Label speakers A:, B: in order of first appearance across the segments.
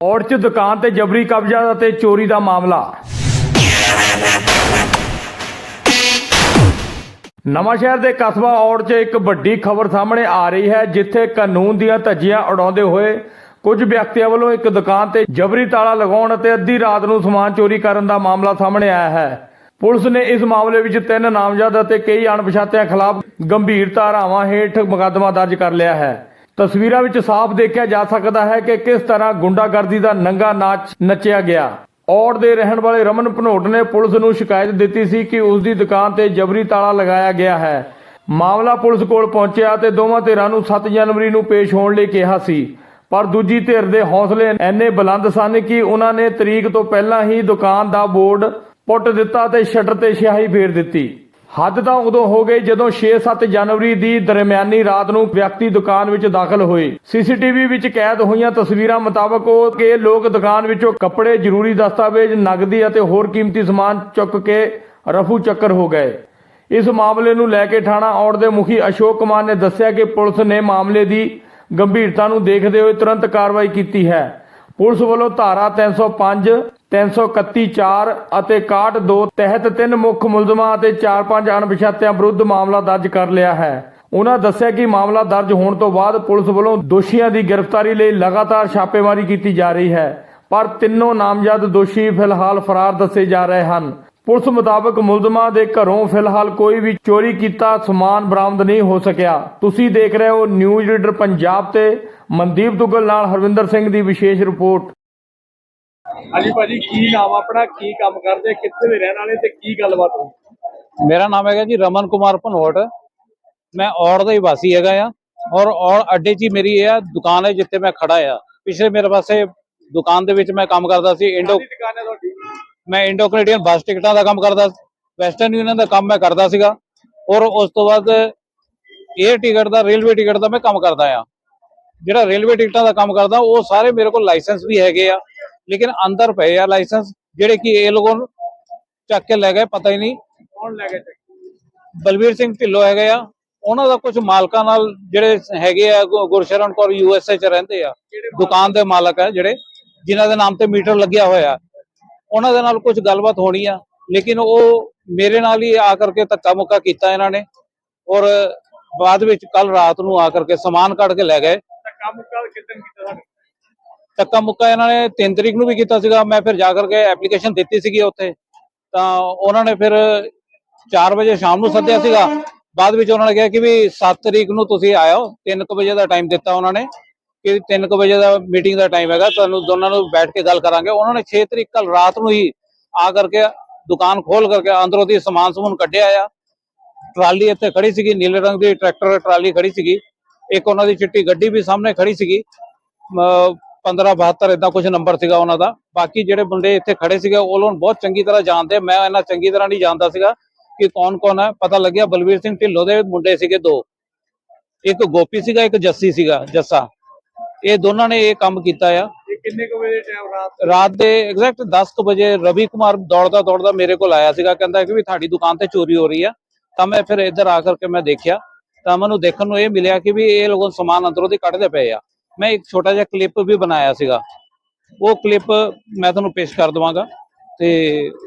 A: ਔੜ 'ਚ ਦੁਕਾਨ ਤੇ ਜਬਰੀ ਕਬਜ਼ਾ ਅਤੇ ਚੋਰੀ ਦਾ ਮਾਮਲਾ। ਨਵਾਂ ਸ਼ਹਿਰ ਦੇ ਕਸਬਾ ਔੜ 'ਚ ਇੱਕ ਵੱਡੀ ਖਬਰ ਸਾਹਮਣੇ ਆ ਰਹੀ ਹੈ, ਜਿੱਥੇ ਕਾਨੂੰਨ ਦੀਆਂ ਧੱਜੀਆਂ ਉਡਾਉਂਦੇ ਹੋਏ ਕੁਝ ਵਿਅਕਤੀਆਂ ਵੱਲੋਂ ਇੱਕ ਦੁਕਾਨ ਤੇ ਜਬਰੀ ਤਾਲਾ ਲਗਾਉਣ ਅਤੇ ਅੱਧੀ ਰਾਤ ਨੂੰ ਸਮਾਨ ਚੋਰੀ ਕਰਨ ਦਾ ਮਾਮਲਾ ਸਾਹਮਣੇ ਆਇਆ ਹੈ। ਪੁਲਿਸ ਨੇ ਇਸ ਮਾਮਲੇ ਵਿੱਚ ਤਿੰਨ ਨਾਮਜ਼ਦ ਅਤੇ ਕਈ ਅਣਪਛਾਤਿਆਂ ਖਿਲਾਫ ਗੰਭੀਰ ਧਾਰਾਵਾਂ ਹੇਠ ਮੁਕੱਦਮਾ ਦਰਜ ਕਰ ਲਿਆ ਹੈ। ਤਸਵੀਰਾਂ ਵਿੱਚ ਸਾਫ਼ ਦੇਖਿਆ ਜਾ ਸਕਦਾ ਹੈ ਕਿ ਕਿਸ ਤਰ੍ਹਾਂ ਗੁੰਡਾਗਰਦੀ ਦਾ ਨੰਗਾ ਨਾਚ ਨੱਚਿਆ ਗਿਆ। ਔੜ ਦੇ ਰਹਿਣ ਵਾਲੇ ਰਮਨ ਭਨੋਟ ਨੇ ਪੁਲਿਸ ਨੂੰ ਸ਼ਿਕਾਇਤ ਦਿੱਤੀ ਸੀ ਕਿ ਉਸ ਦੀ ਦੁਕਾਨ ਤੇ ਜਬਰੀ ਤਾਲਾ ਲਗਾਇਆ ਗਿਆ ਹੈ। ਮਾਮਲਾ ਪੁਲਿਸ ਕੋਲ ਪਹੁੰਚਿਆ ਤੇ ਦੋਵਾਂ ਧਿਰਾਂ ਨੂੰ 7 ਜਨਵਰੀ ਨੂੰ ਪੇਸ਼ ਹੋਣ ਲਈ ਕਿਹਾ ਸੀ। ਪਰ ਦੂਜੀ ਧਿਰ ਦੇ ਹੌਸਲੇ ਇੰਨੇ ਬੁਲੰਦ ਸਨ ਕਿ ਉਹਨਾਂ ਨੇ ਤਰੀਕ ਤੋਂ ਪਹਿਲਾਂ ਹੀ ਦੁਕਾਨ ਦਾ ਬੋਰਡ ਪੁੱਟ ਦਿੱਤਾ ਤੇ ਸ਼ਟਰ ਤੇ ਸਿਆਹੀ ਫੇਰ ਦਿੱਤੀ। ਹੱਦ ਤਾਂ ਉਦੋਂ ਹੋ ਗਈ ਜਦੋਂ 6-7 ਜਨਵਰੀ ਦੀ ਦਰਮਿਆਨੀ ਰਾਤ ਨੂੰ ਵਿਅਕਤੀ ਦੁਕਾਨ ਵਿੱਚ ਦਾਖਲ ਹੋਏ। ਸੀਸੀਟੀਵੀ ਵਿੱਚ ਕੈਦ ਹੋਈਆਂ ਤਸਵੀਰਾਂ ਮੁਤਾਬਕ ਉਹ ਕਿ ਲੋਕ ਦੁਕਾਨ ਵਿੱਚੋਂ ਕੱਪੜੇ, ਜ਼ਰੂਰੀ ਦਸਤਾਵੇਜ਼, ਨਗਦੀ ਅਤੇ ਹੋਰ ਕੀਮਤੀ ਸਮਾਨ ਚੁੱਕ ਕੇ ਰਫੂ ਚੱਕਰ ਹੋ ਗਏ। ਇਸ ਮਾਮਲੇ ਨੂੰ ਲੈ ਕੇ ਥਾਣਾ ਔੜ ਦੇ ਮੁਖੀ ਅਸ਼ੋਕ ਕੁਮਾਰ ਨੇ ਦੱਸਿਆ ਕਿ ਪੁਲਿਸ ਨੇ ਮਾਮਲੇ ਦੀ ਗੰਭੀਰਤਾ ਨੂੰ ਦੇਖਦੇ ਹੋਏ ਤੁਰੰਤ ਕਾਰਵਾਈ ਕੀਤੀ ਹੈ। ਪੁਲਿਸ ਵੱਲੋਂ ਧਾਰਾ 305 331 4 ਅਤੇ 61 2 ਤਹਿਤ ਤਿੰਨ ਮੁੱਖ ਮੁਲਜ਼ਮਾਂ ਅਤੇ 4-5 ਅਣਪਛਾਤਿਆਂ ਵਿਰੁੱਧ ਮਾਮਲਾ ਦਰਜ ਕਰ ਲਿਆ ਹੈ। ਉਹਨਾਂ ਦੱਸਿਆ ਕਿ ਮਾਮਲਾ ਦਰਜ ਹੋਣ ਤੋਂ ਬਾਅਦ ਪੁਲਿਸ ਵੱਲੋਂ ਦੋਸ਼ੀਆਂ ਦੀ ਗ੍ਰਿਫਤਾਰੀ ਲਈ ਲਗਾਤਾਰ ਛਾਪੇਮਾਰੀ ਕੀਤੀ ਜਾ ਰਹੀ ਹੈ, ਪਰ ਤਿੰਨੋਂ ਨਾਮਜ਼ਦ ਦੋਸ਼ੀ ਫਿਲਹਾਲ ਫਰਾਰ ਦੱਸੇ ਜਾ ਰਹੇ ਹਨ। ਪੁਲਿਸ ਮੁਤਾਬਕ ਮੁਲਜ਼ਮਾਂ ਦੇ ਘਰੋਂ ਫਿਲਹਾਲ ਕੋਈ ਵੀ ਚੋਰੀ ਕੀਤਾ ਸਮਾਨ ਬਰਾਮਦ ਨਹੀਂ ਹੋ ਸਕਿਆ। ਤੁਸੀਂ ਦੇਖ ਰਹੇ ਹੋ ਨਿਊਜ਼ ਰੀਡਰ ਪੰਜਾਬ ਤੇ ਮਨਦੀਪ ਦੁੱਗਲ ਨਾਲ ਹਰਵਿੰਦਰ ਸਿੰਘ ਦੀ ਵਿਸ਼ੇਸ਼ ਰਿਪੋਰਟ।
B: ਹਾਂਜੀ ਭਾਜੀ ਕੀ ਨਾਮ ਆਪਣਾ? ਕੀ ਕੰਮ ਕਰਦੇ? ਕਿੱਥੇ ਦੇ ਰਹਿਣ ਵਾਲੇ ਤੇ ਕੀ ਗੱਲਬਾਤ ਹੋਈ
C: ਮੇਰਾ ਨਾਮ ਹੈਗਾ ਜੀ ਰਮਨ ਕੁਮਾਰ ਭਨੋਟ। ਮੈਂ ਔੜ ਦਾ ਹੀ ਵਾਸੀ ਹੈਗਾ ਆ। ਔਰ ਔੜ ਅੱਡੇ 'ਚ ਮੇਰੀ ਇਹ ਆ ਦੁਕਾਨ ਹੈ ਜਿੱਥੇ ਮੈਂ ਖੜਾ ਆ। ਪਿਛਲੇ ਮੇਰੇ ਪਾਸੇ ਦੁਕਾਨ ਦੇ ਵਿੱਚ ਮੈਂ ਕੰਮ ਕਰਦਾ ਸੀ ਇੰਡੋ ਮੈਂ ਇੰਡੋ ਕੈਨੇਡੀਅਨ ਬੱਸ ਟਿਕਟਾਂ ਦਾ ਕੰਮ ਕਰਦਾ ਵੈਸਟਰਨ ਯੂਨੀਅਨ ਦਾ ਕੰਮ ਮੈਂ ਕਰਦਾ ਸੀਗਾ। ਔਰ ਉਸ ਤੋਂ ਬਾਅਦ 에ਅਰ ਟਿਕਟ ਦਾ ਰੇਲਵੇ ਟਿਕਟ ਦਾ ਮੈਂ ਕੰਮ ਕਰਦਾ ਆ। ਜਿਹੜਾ ਰੇਲਵੇ ਟਿਕਟਾਂ ਦਾ ਕੰਮ ਕਰਦਾ ਉਹ ਸਾਰੇ ਮੇਰੇ ਕੋਲ ਲਾਇਸੈਂਸ ਵੀ ਹੈਗੇ ਆ। ਲੇਕਿਨ ਅੰਦਰ ਪਏ ਆ ਲਾਇਸੈਂਸ ਜਿਹੜੇ ਕਿ ਇਹ ਲੋਗੋਂ ਚੱਕ ਕੇ ਲੈ ਗਏ ਪਤਾ ਹੀ ਨਹੀਂ।
B: ਕੌਣ ਲੈ ਚੱਕੀ?
C: ਬਲਵੀਰ ਸਿੰਘ ਢਿੱਲੋਂ ਹੈਗੇ ਆ। ਉਹਨਾਂ ਦਾ ਕੁਝ ਮਾਲਕਾਂ ਨਾਲ ਜਿਹੜੇ ਹੈਗੇ ਆ ਗੁਰਸ਼ਰਨ ਕੌਰ ਯੂਐਸਏ ਚ ਰਹਿੰਦੇ ਆ। ਦੁਕਾਨ ਦੇ ਮਾਲਕ ਆ ਜਿਹੜੇ ਜਿਨ੍ਹਾਂ ਦੇ ਨਾਮ ਤੇ ਮੀਟਰ ਲੱਗਿਆ ਹੋਇਆ। ਉਹਨਾਂ ਦੇ ਨਾਲ ਕੁਝ ਗੱਲਬਾਤ ਹੋਣੀ ਆ। ਲੇਕਿਨ ਉਹ ਮੇਰੇ ਨਾਲ ਹੀ ਆ ਕਰਕੇ ਧੱਕਾ ਮੁੱਕਾ ਕੀਤਾ ਇਹਨਾਂ ਨੇ। ਔਰ ਬਾਅਦ ਵਿੱਚ ਕੱਲ ਰਾਤ ਨੂੰ ਆ ਕਰਕੇ ਸਮਾਨ ਕੱਢ ਕੇ ਲੈ ਗਏ।
B: ਤਾਂ ਕੰਮ ਕਰ ਕਿਦਨ ਕੀਤਾ ਸਾਡੇ
C: ਧੱਕਾ ਮੁੱਕਾ ਇਹਨਾਂ ਨੇ 3 ਤਰੀਕ ਨੂੰ ਵੀ ਕੀਤਾ ਸੀਗਾ, ਮੈਂ ਫਿਰ ਜਾ ਕਰਕੇ ਐਪਲੀਕੇਸ਼ਨ ਦਿੱਤੀ ਸੀਗੀ ਉੱਥੇ। ਤਾਂ ਉਹਨਾਂ ਨੇ ਫਿਰ 4 ਵਜੇ ਸ਼ਾਮ ਨੂੰ ਸੱਦਿਆ ਸੀਗਾ। ਬਾਅਦ ਵਿੱਚ ਉਹਨਾਂ ਨੇ ਕਿਹਾ ਕਿ ਵੀ 7 ਤਰੀਕ ਨੂੰ ਤੁਸੀਂ ਆਇਓ 3 ਵਜੇ ਦਾ ਟਾਈਮ ਦਿੱਤਾ ਉਹਨਾਂ ਨੇ, ਕਿ 3 ਵਜੇ ਦਾ ਮੀਟਿੰਗ ਦਾ ਟਾਈਮ ਹੈਗਾ, ਤੁਹਾਨੂੰ ਦੋਨਾਂ ਨੂੰ ਬੈਠ ਕੇ ਗੱਲ ਕਰਾਂਗੇ। ਉਹਨਾਂ ਨੇ 6 ਤਰੀਕ ਕੱਲ ਰਾਤ ਨੂੰ ਹੀ ਆ ਕਰਕੇ ਦੁਕਾਨ ਖੋਲ ਕਰਕੇ ਅੰਦਰੋਂ ਦੀ ਸਮਾਨ ਸਮੂਨ ਕੱਢਿਆ ਆ। ਟਰਾਲੀ ਇੱਥੇ ਖੜੀ ਸੀਗੀ, ਨੀਲੇ ਰੰਗ ਦੀ ਟਰੈਕਟਰ ਟਰਾਲੀ ਖੜੀ ਸੀਗੀ। ਇੱਕ ਉਹਨਾਂ ਦੀ ਚਿੱਟੀ ਗੱਡੀ ਵੀ ਸਾਹਮਣੇ ਖੜੀ ਸੀਗੀ। 15 72 ਇਦਾਂ ਕੁਝ ਨੰਬਰ ਸੀਗਾ ਉਹਨਾਂ ਦਾ। ਬਾਕੀ ਜਿਹੜੇ ਬੰਦੇ ਇੱਥੇ ਖੜੇ ਸੀਗੇ ਉਹ ਲੋਕ ਬਹੁਤ ਚੰਗੀ ਤਰ੍ਹਾਂ ਜਾਣਦੇ। ਮੈਂ ਇਹਨਾਂ ਚੰਗੀ ਤਰ੍ਹਾਂ ਨਹੀਂ ਜਾਣਦਾ ਸੀਗਾ ਕਿ ਕੌਣ ਕੌਣ ਹੈ। ਪਤਾ ਲੱਗਿਆ ਬਲਵੀਰ ਸਿੰਘ ਢਿੱਲੋਂ ਦੇ ਮੁੰਡੇ ਸੀਗੇ ਦੋ। ਇੱਕ ਗੋਪੀ ਸੀਗਾ ਇੱਕ ਜੱਸੀ ਸੀਗਾ ਜੱਸਾ। ਇਹ ਦੋਨਾਂ ਨੇ ਇਹ ਕੰਮ ਕੀਤਾ ਆ।
B: ਇਹ ਕਿੰਨੇ ਕੁ ਵਜੇ ਟਾਈਮ ਰਾਤ
C: ਰਾਤ ਦੇ ਐਗਜ਼ੈਕਟ 10 ਕੁ ਵਜੇ ਰਵੀ ਕੁਮਾਰ ਦੌੜਦਾ ਦੌੜਦਾ ਮੇਰੇ ਕੋਲ ਆਇਆ ਸੀਗਾ। ਕਹਿੰਦਾ ਕਿ ਵੀ ਤੁਹਾਡੀ ਦੁਕਾਨ ਤੇ ਚੋਰੀ ਹੋ ਰਹੀ ਆ। ਤਾਂ ਮੈਂ ਫਿਰ ਇੱਧਰ ਆ ਕਰਕੇ ਮੈਂ ਦੇਖਿਆ। ਤਾਂ ਮੈਨੂੰ ਦੇਖਣ ਨੂੰ ਇਹ ਮਿਲਿਆ ਕਿ ਵੀ ਇਹ ਲੋਕ ਸਮਾਨ ਅੰਦਰੋਂ ਦੀ ਕੱਢਦੇ ਪਏ ਆ। ਮੈਂ ਇੱਕ ਛੋਟਾ ਜਿਹਾ ਕਲਿੱਪ ਵੀ ਬਣਾਇਆ ਸੀਗਾ। ਉਹ ਕਲਿੱਪ ਮੈਂ ਤੁਹਾਨੂੰ ਪੇਸ਼ ਕਰ ਦਵਾਂਗਾ। ਤੇ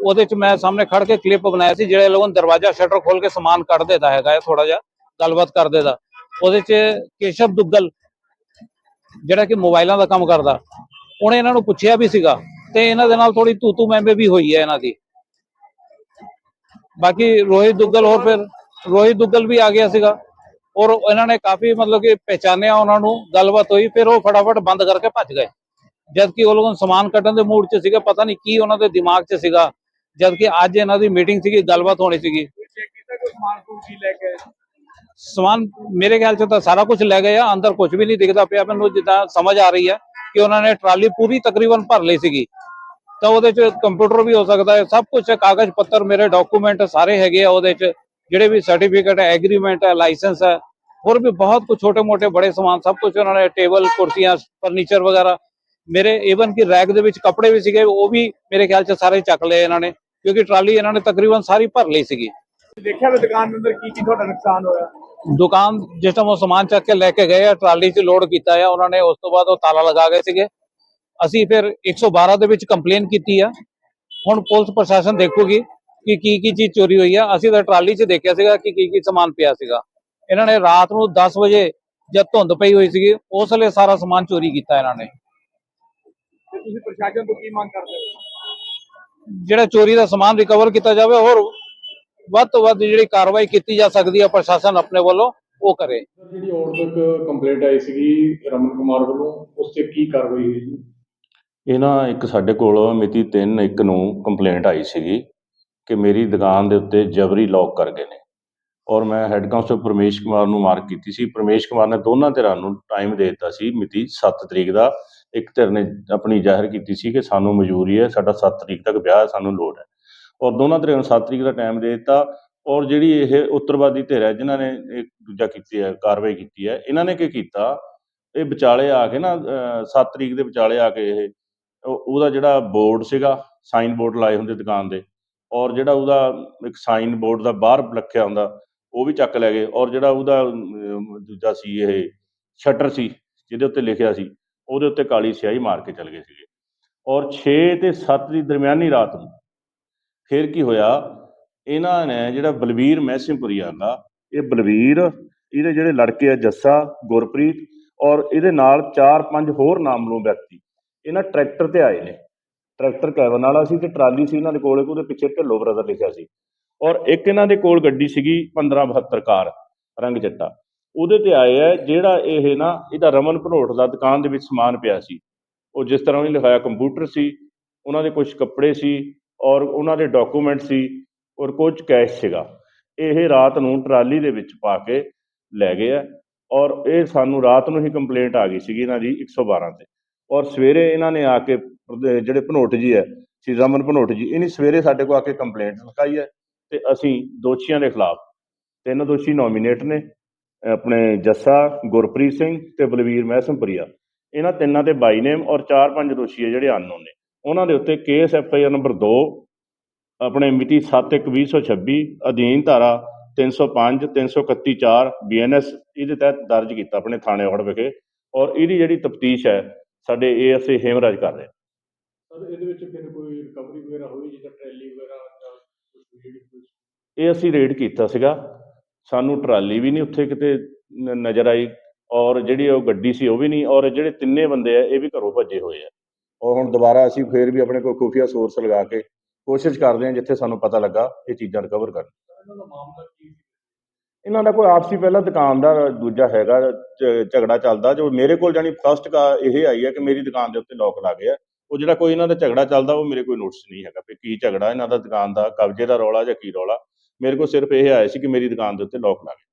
C: ਉਹਦੇ ਚ ਮੈਂ ਸਾਹਮਣੇ ਖੜ ਕੇ ਕਲਿੱਪ ਬਣਾਇਆ ਸੀ, ਜਿਹੜੇ ਲੋਕਾਂ ਦਰਵਾਜ਼ਾ ਸ਼ਟਰ ਖੋਲ ਕੇ ਸਮਾਨ ਕੱਢ ਦੇਦਾ ਹੈਗਾ ਥੋੜਾ ਜਿਹਾ ਗੱਲਬਾਤ ਕਰ ਦੇਦਾ। ਉਹਦੇ ਚ ਕੇਸ਼ਵ ਦੁੱਗਲ, ਜਿਹੜਾ ਕਿ ਮੋਬਾਈਲਾਂ ਦਾ ਕੰਮ ਕਰਦਾ, ਉਹਨੇ ਇਹਨਾਂ ਨੂੰ ਪੁੱਛਿਆ ਵੀ ਸੀਗਾ, ਤੇ ਇਹਨਾਂ ਦੇ ਨਾਲ ਥੋੜੀ ਤੂਤੂ ਮੈਂਬੇ ਵੀ ਹੋਈ ਹੈ ਇਹਨਾਂ ਦੀ। ਬਾਕੀ ਰੋਹਿਤ ਦੁੱਗਲ ਹੋਰ ਫਿਰ, ਰੋਹਿਤ ਦੁੱਗਲ ਵੀ ਆ ਗਿਆ ਸੀਗਾ। ਔਰ ਇਹਨਾਂ ਨੇ ਕਾਫੀ ਮਤਲਬ ਕਿ ਪਹਿਚਾਨਿਆ ਉਹਨਾਂ ਨੂੰ, ਗੱਲਬਾਤ ਹੋਈ, ਫਿਰ ਉਹ ਫਟਾਫਟ ਬੰਦ ਕਰਕੇ ਭੱਜ ਗਏ। ਜਦ ਕਿ ਉਹ ਲੋਕਾਂ ਸਮਾਨ ਕੱਢਣ ਦੇ ਮੂਡ 'ਚ ਸੀਗਾ, ਪਤਾ ਨਹੀਂ ਕੀ ਉਹਨਾਂ ਦੇ ਦਿਮਾਗ 'ਚ ਸੀਗਾ ਜਦ ਕਿ ਅੱਜ ਇਹਨਾਂ ਦੀ ਮੀਟਿੰਗ ਸੀਗੀ, ਗੱਲਬਾਤ ਹੋਣੀ ਸੀਗੀ।
B: ਸਮਾਨ ਸਮਾਨ
C: ਮੇਰੇ ਖਿਆਲ 'ਚ ਤਾਂ ਸਾਰਾ ਕੁਝ ਲੈ ਗਏ ਆ, ਅੰਦਰ ਕੁਝ ਵੀ ਨਹੀਂ ਦਿਖਦਾ ਪਿਆ। ਮੈਨੂੰ ਜਿੱਦਾਂ ਸਮਝ ਆ ਰਹੀ ਹੈ ਕਿ ਉਹਨਾਂ ਨੇ ਟਰਾਲੀ ਪੂਰੀ ਤਕਰੀਬਨ ਭਰ ਲਈ ਸੀਗੀ। ਤਾਂ ਉਹਦੇ 'ਚ ਕੰਪਿਊਟਰ ਵੀ ਹੋ ਸਕਦਾ ਹੈ, ਸਭ ਕੁਝ ਕਾਗਜ਼ ਪੱਤਰ ਮੇਰੇ ਡਾਕੂਮੈਂਟ ਸਾਰੇ ਹੈਗੇ ਆ ਉਹਦੇ 'ਚ। ਜਿਹੜੇ ਵੀ ਸਰਟੀਫਿਕੇਟ ਹੈ ਐਗਰੀਮੈਂਟ ਹੈ ਲਾਇਸੈਂਸ ਹੈ ਹੋਰ ਵੀ ਬਹੁਤ ਕੁਝ ਛੋਟੇ ਮੋਟੇ ਬੜੇ ਸਮਾਨ ਸਭ ਕੁਝ ਉਹਨਾਂ ਨੇ ਟੇਬਲ ਕੁਰਸੀਆਂ ਫਰਨੀਚਰ ਵਗੈਰਾ। ਮੇਰੇ ਈਵਨ ਕਿ ਰੈਕ ਦੇ ਵਿੱਚ ਕੱਪੜੇ ਵੀ ਸੀਗੇ ਉਹ ਵੀ ਮੇਰੇ ਖਿਆਲ 'ਚ ਸਾਰੇ ਚੱਕ ਲਏ ਇਹਨਾਂ ਨੇ ਕਿਉਂਕਿ ਟਰਾਲੀ ਇਹਨਾਂ ਨੇ ਤਕਰੀਬਨ ਸਾਰੀ ਭਰ ਲਈ ਸੀਗੀ।
B: ਦੇਖਿਆ ਵੀ ਦੁਕਾਨ ਦੇ ਅੰਦਰ ਕੀ ਕੀ ਤੁਹਾਡਾ ਨੁਕਸਾਨ ਹੋਇਆ?
C: ਦੁਕਾਨ ਜਿਸ ਟਾਈਮ ਉਹ ਸਮਾਨ ਚੱਕ ਕੇ ਲੈ ਕੇ ਗਏ ਆ ਟਰਾਲੀ 'ਚ ਲੋਡ ਕੀਤਾ ਆ ਉਹਨਾਂ ਨੇ ਉਸ ਤੋਂ ਬਾਅਦ ਉਹ ਤਾਲਾ ਲਗਾ ਗਏ ਸੀਗੇ। ਅਸੀਂ ਫਿਰ 112 ਦੇ ਵਿੱਚ ਕੰਪਲੇਨ ਕੀਤੀ ਆ। ਹੁਣ ਪੁਲਿਸ ਪ੍ਰਸ਼ਾਸਨ ਦੇਖੂਗੀ ਕਿ ਕੀ ਕੀ ਚੀਜ਼ ਚੋਰੀ ਹੋਈ ਆ। ਅਸੀਂ ਤਾਂ ਟਰਾਲੀ 'ਚ ਦੇਖਿਆ ਸੀਗਾ ਕਿ ਕੀ ਕੀ ਸਮਾਨ ਪਿਆ ਸੀਗਾ। ਇਹਨਾਂ ਨੇ ਰਾਤ ਨੂੰ 10 ਵਜੇ ਜਦ ਧੁੰਦ ਪਈ ਹੋਈ ਸੀਗੀ ਉਸ ਵੇਲੇ ਸਾਰਾ ਸਮਾਨ ਚੋਰੀ ਕੀਤਾ ਇਹਨਾਂ ਨੇ।
B: ਤੇ ਤੁਸੀਂ ਪ੍ਰਸ਼ਾਸਨ ਤੋਂ ਕੀ ਮੰਗ ਕਰਦੇ ਹੋ?
C: ਜਿਹੜਾ ਚੋਰੀ ਦਾ ਸਮਾਨ ਰਿਕਵਰ ਕੀਤਾ ਜਾਵੇ ਹੋਰ ਵੱਧ ਤੋਂ ਵੱਧ ਜਿਹੜੀ ਕਾਰਵਾਈ ਕੀਤੀ ਜਾ ਸਕਦੀ ਹੈ ਪ੍ਰਸ਼ਾਸਨ ਆਪਣੇ ਵੱਲੋਂ ਉਹ ਕਰੇ।
B: ਜਿਹੜੀ ਔਰਤ ਕੰਪਲੇਂਟ ਆਈ ਸੀਗੀ ਰਮਨ ਕੁਮਾਰ ਵੱਲੋਂ ਉਸ ਤੇ ਕੀ ਕਾਰਵਾਈ ਹੋਈ ਜੀ
D: ਇਹ ਨਾ ਇੱਕ ਸਾਡੇ ਕੋਲ ਮਿਤੀ 3 ਇੱਕ ਨੂੰ ਕੰਪਲੇਂਟ ਆਈ ਸੀਗੀ। ਕਿ ਮੇਰੀ ਦੁਕਾਨ ਦੇ ਉੱਤੇ ਜਬਰੀ ਲੌਕ ਕਰ ਗਏ ਨੇ। ਔਰ ਮੈਂ ਹੈੱਡ ਕਾਂਸਟੇਬਲ ਪਰਮੇਸ਼ ਕੁਮਾਰ ਨੂੰ ਮਾਰਕ ਕੀਤੀ ਸੀ। ਪਰਮੇਸ਼ ਕੁਮਾਰ ਨੇ ਦੋਨਾਂ ਧਿਰਾਂ ਨੂੰ ਟਾਈਮ ਦੇ ਦਿੱਤਾ ਸੀ ਮਿਤੀ 7 ਤਰੀਕ ਦਾ। ਇੱਕ ਧਿਰ ਨੇ ਆਪਣੀ ਜ਼ਾਹਿਰ ਕੀਤੀ ਸੀ ਕਿ ਸਾਨੂੰ ਮਜ਼ਬੂਰੀ ਹੈ, ਸਾਡਾ 7 ਤਰੀਕ ਤੱਕ ਵਿਆਹ ਹੈ ਸਾਨੂੰ ਲੋੜ ਹੈ। ਔਰ ਦੋਨਾਂ ਧਿਰਾਂ ਨੂੰ 7 ਤਰੀਕ ਦਾ ਟਾਈਮ ਦੇ ਦਿੱਤਾ। ਔਰ ਜਿਹੜੀ ਇਹ ਉੱਤਰਵਾਦੀ ਧਿਰ ਹੈ, ਜਿਨ੍ਹਾਂ ਨੇ ਇਹ ਦੂਜਾ ਕੀਤੀ ਹੈ, ਕਾਰਵਾਈ ਕੀਤੀ ਹੈ, ਇਹਨਾਂ ਨੇ ਕੀ ਕੀਤਾ? ਇਹ ਵਿਚਾਲੇ ਆ ਕੇ ਨਾ 7 ਤਰੀਕ ਦੇ ਵਿਚਾਲੇ ਆ ਕੇ ਇਹ ਉਹਦਾ ਜਿਹੜਾ ਬੋਰਡ ਸੀਗਾ ਸਾਈਨ ਬੋਰਡ ਲਾਏ ਹੁੰਦੇ ਦੁਕਾਨ ਦੇ। ਔਰ ਜਿਹੜਾ ਉਹਦਾ ਇੱਕ ਸਾਈਨ ਬੋਰਡ ਦਾ ਬਾਹਰ ਰੱਖਿਆ ਹੁੰਦਾ, ਉਹ ਵੀ ਚੱਕ ਲੈ ਗਏ। ਔਰ ਜਿਹੜਾ ਉਹਦਾ ਦੂਜਾ ਸੀ ਇਹ ਸ਼ਟਰ ਸੀ, ਜਿਹਦੇ ਉੱਤੇ ਲਿਖਿਆ ਸੀ, ਉਹਦੇ ਉੱਤੇ ਕਾਲੀ ਸਿਆਹੀ ਮਾਰ ਕੇ ਚਲ ਗਏ ਸੀਗੇ। ਔਰ 6 ਤੇ 7 ਦੀ ਦਰਮਿਆਨੀ ਰਾਤ ਨੂੰ ਫਿਰ ਕੀ ਹੋਇਆ? ਇਹਨਾਂ ਨੇ ਜਿਹੜਾ ਬਲਵੀਰ ਮਹਿਸਿਮਪੁਰੀ ਆਂਦਾ ਇਹ ਬਲਵੀਰ, ਇਹਦੇ ਜਿਹੜੇ ਲੜਕੇ ਆ ਜੱਸਾ, ਗੁਰਪ੍ਰੀਤ ਔਰ ਇਹਦੇ ਨਾਲ 4-5 ਹੋਰ ਨਾਮਲੂਮ ਵਿਅਕਤੀ, ਇਹਨਾਂ ਟਰੈਕਟਰ ਤੇ ਆਏ ਨੇ। ਟਰੈਕਟਰ ਕੈਬਨ ਵਾਲਾ ਸੀ ਤੇ ਟਰਾਲੀ ਸੀ ਇਹਨਾਂ ਦੇ ਕੋਲ, ਉਹਦੇ ਪਿੱਛੇ ਢਿੱਲੋ ਬ੍ਰਦਰ ਲਿਖਿਆ ਸੀ। ਔਰ ਇੱਕ ਇਹਨਾਂ ਦੇ ਕੋਲ ਗੱਡੀ ਸੀਗੀ 1572 ਕਾਰ, ਰੰਗ ਜੱਟਾ ਉਹਦੇ ਤੇ ਆਏ ਆ, ਜਿਹੜਾ ਇਹ ਨਾ, ਇਹਦਾ ਰਮਨ ਭਨੋਟ ਦਾ ਦੁਕਾਨ ਦੇ ਵਿੱਚ ਸਮਾਨ ਪਿਆ ਸੀ। ਉਹ ਜਿਸ ਤਰ੍ਹਾਂ ਉਹਨੇ ਲਿਖਾਇਆ ਕੰਪਿਊਟਰ ਸੀ, ਉਹਨਾਂ ਦੇ ਕੁਝ ਕੱਪੜੇ ਸੀ, ਔਰ ਉਹਨਾਂ ਦੇ ਡਾਕੂਮੈਂਟ ਸੀ, ਔਰ ਕੁਝ ਕੈਸ਼ ਸੀਗਾ। ਇਹ ਰਾਤ ਨੂੰ ਟਰਾਲੀ ਦੇ ਵਿੱਚ ਪਾ ਕੇ ਲੈ ਗਏ ਆ, ਔਰ ਇਹ ਸਾਨੂੰ ਰਾਤ ਨੂੰ ਹੀ ਕੰਪਲੇਂਟ ਆ ਗਈ ਸੀਗੀ ਇਹਨਾਂ ਦੀ 112 ਤੇ। ਔਰ ਸਵੇਰੇ ਇਹਨਾਂ ਨੇ ਆ ਕੇ ਜਿਹੜੇ ਭਨੋਟ ਜੀ ਹੈ, ਸ਼੍ਰੀ ਰਮਨ ਭਨੋਟ ਜੀ ਇਹਨੇ ਸਵੇਰੇ ਸਾਡੇ ਕੋਲ ਆ ਕੇ ਕੰਪਲੇਂਟ ਲਿਖਾਈ ਹੈ ਤੇ ਅਸੀਂ ਦੋਸ਼ੀਆਂ ਦੇ ਖਿਲਾਫ, ਤਿੰਨ ਦੋਸ਼ੀ ਨੋਮੀਨੇਟ ਨੇ, ਆਪਣੇ ਜੱਸਾ, ਗੁਰਪ੍ਰੀਤ ਸਿੰਘ ਤੇ ਬਲਵੀਰ ਮਹਿਸਮਪੁਰੀਆ ਇਹਨਾਂ ਤਿੰਨਾਂ ਤੇ ਬਾਈ ਨੇਮ ਔਰ ਚਾਰ ਪੰਜ ਦੋਸ਼ੀ ਹੈ ਜਿਹੜੇ ਅਨਨੋਨ ਨੇ। ਉਹਨਾਂ ਦੇ ਉੱਤੇ case F I R number 2 ਆਪਣੇ ਮਿਤੀ 7/1/2026 ਅਧੀਨ ਧਾਰਾ 305 331 4 ਬੀਐਨਐਸ ਇਹਦੇ ਤਹਿਤ ਦਰਜ ਕੀਤਾ ਆਪਣੇ ਥਾਣੇ ਔੜ ਵਿਖੇ। ਔਰ ਇਹਦੀ ਜਿਹੜੀ ਤਫਤੀਸ਼ ਹੈ, ਸਾਡੇ ਏਐਸਏ ਹੇਮਰਾਜ ਕਰ ਰਹੇ
B: ਸਰ ਇਹਦੇ ਵਿੱਚ ਫਿਰ ਕੋਈ ਰਿਕਵਰੀ ਵਗੈਰਾ ਹੋਈ ਜਿੱਦਾਂ ਟਰੈਲੀ ਵਗੈਰਾ ਜਾਂ ਕੁਝ ਜਿਹੜੀ ਕੋਈ
D: ਇਹ ਅਸੀਂ ਰੇਡ ਕੀਤਾ ਸੀਗਾ। ਸਾਨੂੰ ਟਰਾਲੀ ਵੀ ਨਹੀਂ ਉੱਥੇ ਕਿਤੇ ਨ- ਨਜ਼ਰ ਆਈ ਔਰ ਜਿਹੜੀ ਉਹ ਗੱਡੀ ਸੀ ਉਹ ਵੀ ਨਹੀਂ ਔਰ ਜਿਹੜੇ ਤਿੰਨੇ ਬੰਦੇ ਆ ਇਹ ਵੀ ਘਰੋਂ ਭੱਜੇ ਹੋਏ ਆ। ਔਰ ਹੁਣ ਦੁਬਾਰਾ ਅਸੀਂ ਫੇਰ ਵੀ ਆਪਣੇ ਕੋਲ ਖੁਫੀਆ ਸੋਰਸ ਲਗਾ ਕੇ ਕੋਸ਼ਿਸ਼ ਕਰਦੇ ਹਾਂ ਜਿੱਥੇ ਸਾਨੂੰ ਪਤਾ ਲੱਗਾ ਇਹ ਚੀਜ਼ਾਂ ਰਿਕਵਰ ਕਰਨ।
B: ਇਹਨਾਂ ਦਾ ਮਾਮਲਾ ਕੀ ਸੀ?
D: ਇਹਨਾਂ ਦਾ ਕੋਈ ਆਪਸੀ ਪਹਿਲਾਂ ਦੁਕਾਨ ਦਾ ਦੂਜਾ ਹੈਗਾ ਝ- ਝਗੜਾ ਚੱਲਦਾ ਜੋ ਮੇਰੇ ਕੋਲ ਜਾਨੀ ਫਸਟ ਕਾ ਇਹ ਆਈ ਹੈ ਕਿ ਮੇਰੀ ਦੁਕਾਨ ਦੇ ਉੱਤੇ ਲੋਕ ਲੱਗੇ ਆ ਉਹ ਜਿਹੜਾ ਕੋਈ ਇਹਨਾਂ ਦਾ ਝਗੜਾ ਚੱਲਦਾ, ਉਹ ਮੇਰੇ ਕੋਈ ਨੋਟਿਸ ਨਹੀਂ ਹੈਗਾ ਵੀ ਕੀ ਝਗੜਾ, ਇਹਨਾਂ ਦਾ ਦੁਕਾਨ ਦਾ ਕਬਜ਼ੇ ਦਾ ਰੌਲਾ ਜਾਂ ਕੀ ਰੌਲਾ। ਮੇਰੇ ਕੋਲ ਸਿਰਫ ਇਹ ਆਇਆ ਸੀ ਕਿ ਮੇਰੀ ਦੁਕਾਨ ਦੇ ਉੱਤੇ ਲੋਕ ਲੱਗੇ